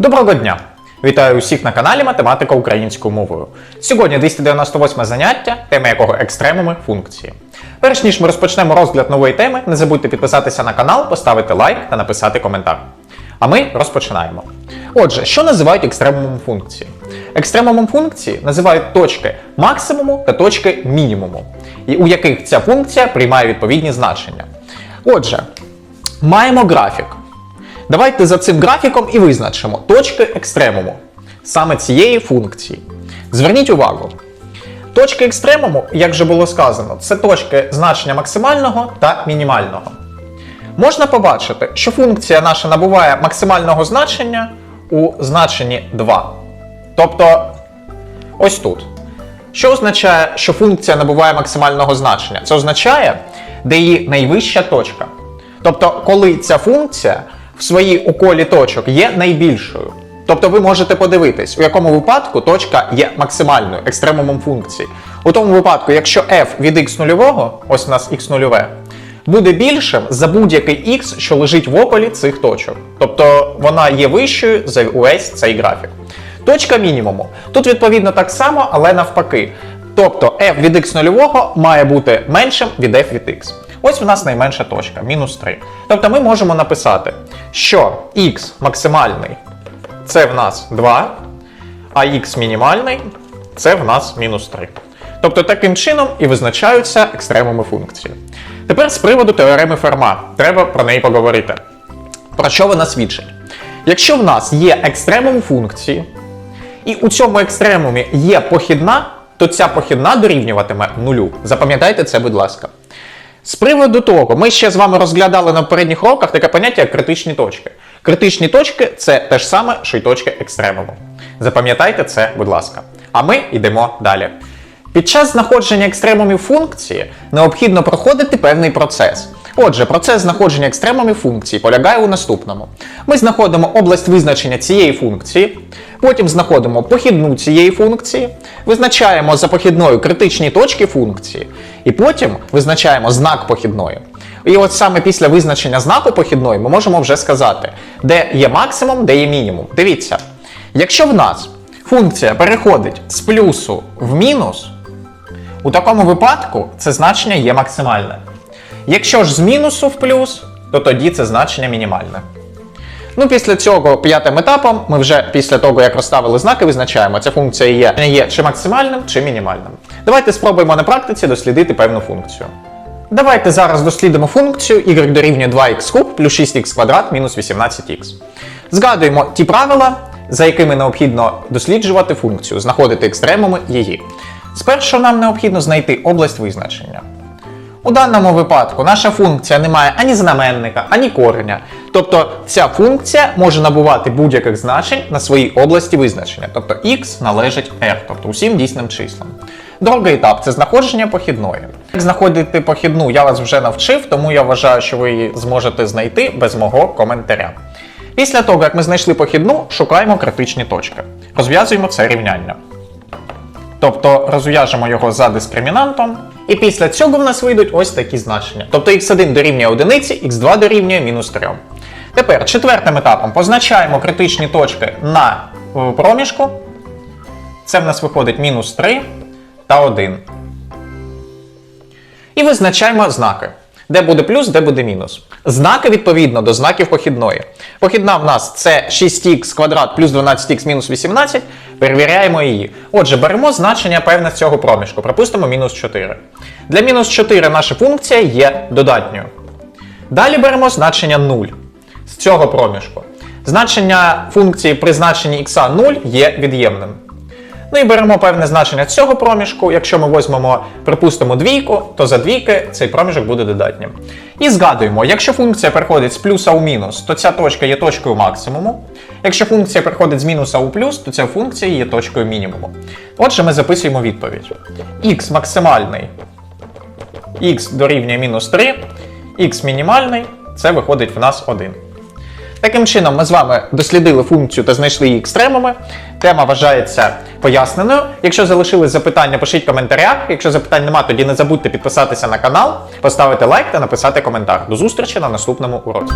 Доброго дня! Вітаю усіх на каналі Математика українською мовою. Сьогодні 298 заняття, тема якого екстремуми функції. Перш ніж ми розпочнемо розгляд нової теми, не забудьте підписатися на канал, поставити лайк та написати коментар. А ми розпочинаємо. Отже, що називають екстремумом функції? Екстремумом функції називають точки максимуму та точки мінімуму, і у яких ця функція приймає відповідні значення. Отже, маємо графік. Давайте за цим графіком і визначимо точки екстремуму саме цієї функції. Зверніть увагу. Точки екстремуму, як вже було сказано, це точки значення максимального та мінімального. Можна побачити, що функція наша набуває максимального значення у значенні 2. Тобто ось тут. Що означає, що функція набуває максимального значення? Це означає, де її найвища точка. Тобто, коли ця функція в своїй уколі точок є найбільшою. Тобто ви можете подивитись, у якому випадку точка є максимальною екстремумом функції. У тому випадку, якщо f від x нульового, ось у нас x нульове, буде більшим за будь-який x, що лежить в околі цих точок. Тобто вона є вищою за увесь цей графік. Точка мінімуму. Тут відповідно так само, але навпаки. Тобто f від x нульового має бути меншим від f від x. Ось в нас найменша точка, мінус 3. Тобто ми можемо написати, що x максимальний це в нас 2, а x мінімальний це в нас мінус 3. Тобто таким чином і визначаються екстремуми функції. Тепер з приводу теореми Ферма. Треба про неї поговорити. Про що вона свідчить? Якщо в нас є екстремум функції, і у цьому екстремумі є похідна, то ця похідна дорівнюватиме нулю. Запам'ятайте це, будь ласка. З приводу того, ми ще з вами розглядали на попередніх уроках таке поняття як критичні точки. Критичні точки це те ж саме, що й точки екстремуму. Запам'ятайте це, будь ласка. А ми йдемо далі. Під час знаходження екстремумів функції необхідно проходити певний процес. Отже, процес знаходження екстремумів функції полягає у наступному: ми знаходимо область визначення цієї функції, потім знаходимо похідну цієї функції, визначаємо за похідною критичні точки функції, і потім визначаємо знак похідної. І от саме після визначення знаку похідної ми можемо вже сказати, де є максимум, де є мінімум. Дивіться, якщо в нас функція переходить з плюсу в мінус, у такому випадку це значення є максимальне. Якщо ж з мінусу в плюс, то тоді це значення мінімальне. Ну, після цього п'ятим етапом ми вже після того, як розставили знаки, визначаємо, ця функція є, є чи максимальним, чи мінімальним. Давайте спробуємо на практиці дослідити певну функцію. Давайте зараз дослідимо функцію y дорівнює 2х куб плюс 6х квадрат мінус 18х. Згадуємо ті правила, за якими необхідно досліджувати функцію, знаходити екстремуми її. Спершу нам необхідно знайти область визначення. У даному випадку наша функція не має ані знаменника, ані кореня. Тобто ця функція може набувати будь-яких значень на своїй області визначення. Тобто x належить r, тобто усім дійсним числам. Другий етап це знаходження похідної. Як знаходити похідну, я вас вже навчив, тому я вважаю, що ви її зможете знайти без мого коментаря. Після того, як ми знайшли похідну, шукаємо критичні точки. Розв'язуємо це рівняння. Тобто розв'яжемо його за дискримінантом, і після цього в нас вийдуть ось такі значення. Тобто x1 дорівнює 1, x2 дорівнює мінус 3. Тепер четвертим етапом позначаємо критичні точки на е, проміжку. Це в нас виходить мінус 3 та 1. І визначаємо знаки. Де буде плюс, де буде мінус. Знаки відповідно до знаків похідної. Похідна в нас це 6х квадрат плюс 12х мінус 18. Перевіряємо її. Отже, беремо значення певне цього проміжку. Припустимо мінус 4. Для мінус 4 наша функція є додатньою. Далі беремо значення 0 з цього проміжку. Значення функції при значенні х 0 є від'ємним. Ну і беремо певне значення цього проміжку. Якщо ми візьмемо, припустимо, двійку, то за двійки цей проміжок буде додатнім. І згадуємо, якщо функція переходить з плюса у мінус, то ця точка є точкою максимуму. Якщо функція переходить з мінуса у плюс, то ця функція є точкою мінімуму. Отже, ми записуємо відповідь. х максимальний х дорівнює мінус 3, х мінімальний це виходить в нас 1. Таким чином, ми з вами дослідили функцію та знайшли її екстремами. Тема вважається поясненою. Якщо залишились запитання, пишіть в коментарях. Якщо запитань нема, тоді не забудьте підписатися на канал, поставити лайк та написати коментар. До зустрічі на наступному уроці.